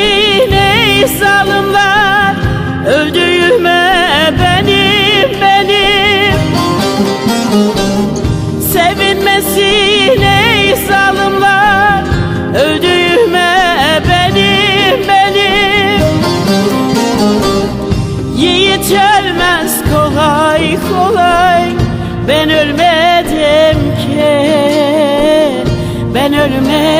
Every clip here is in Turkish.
ettin ey zalimler Öldüğüme benim benim. Sevinmesin ey zalimler Öldüğüme benim benim. Yiğit ölmez kolay kolay. Ben ölmedim ki. Ben ölmedim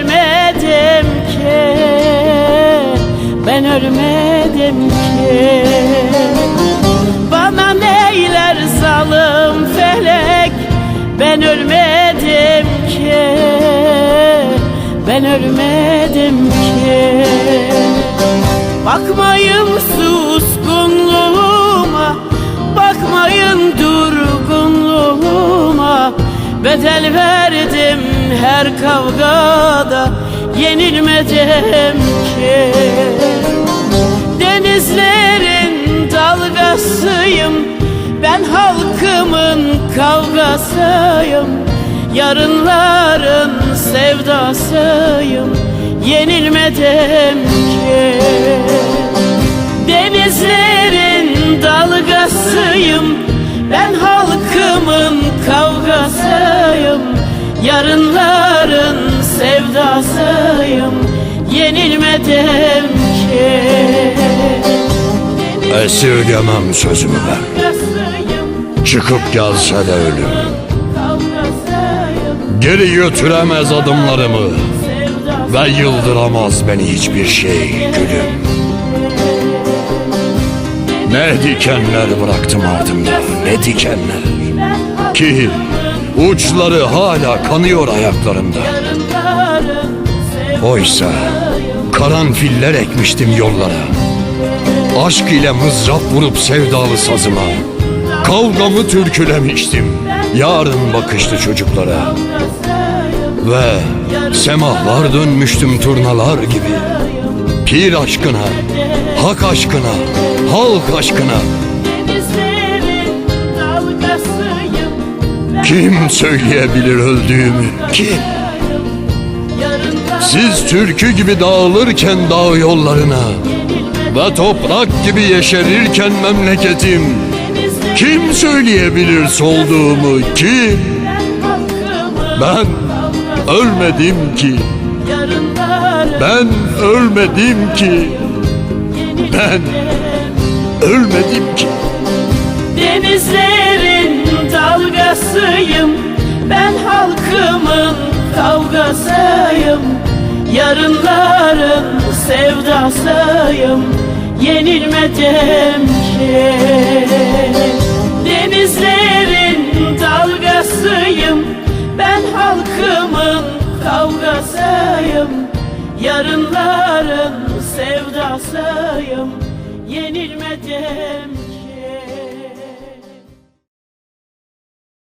ölmedim ki. Ben ölmedim ki. Bana neyler zalim felek. Ben ölmedim ki. Ben ölmedim ki. Bakmayın suskunluğuma. Bakmayın durgunluğuma. Bedel verdim her kavgada Yenilmedim ki. Denizlerin dalgasıyım Ben halkımın kavgasıyım. Yarınların sevdasıyım Yenilmedim ki. Denizlerin dalgasıyım Yarınların sevdasıyım Yenilmedim ki. Esirgemem sözümü ben. Çıkıp gelse de ölüm Geri götüremez adımlarımı. Ve yıldıramaz beni hiçbir şey gülüm. Ne dikenler bıraktım ardımda Ne dikenler. Ki uçları hala kanıyor ayaklarımda Oysa karanfiller ekmiştim yollara. Aşk ile mızrap vurup sevdalı sazıma. Kavgamı türkülemiştim? Yarın bakışlı çocuklara. Ve semahlar dönmüştüm turnalar gibi. Pir aşkına, hak aşkına, halk aşkına Kim söyleyebilir öldüğümü? Kim? Siz türkü gibi dağılırken dağ yollarına Ve toprak gibi yeşerirken memleketim Kim söyleyebilir solduğumu? Kim? Ben ölmedim ki Ben ölmedim ki Ben ölmedim ki Denizlerin kavgasıyım Yarınların sevdasıyım Yenilmedim ki. Denizlerin dalgasıyım Ben halkımın kavgasıyım Yarınların sevdasıyım Yenilmedim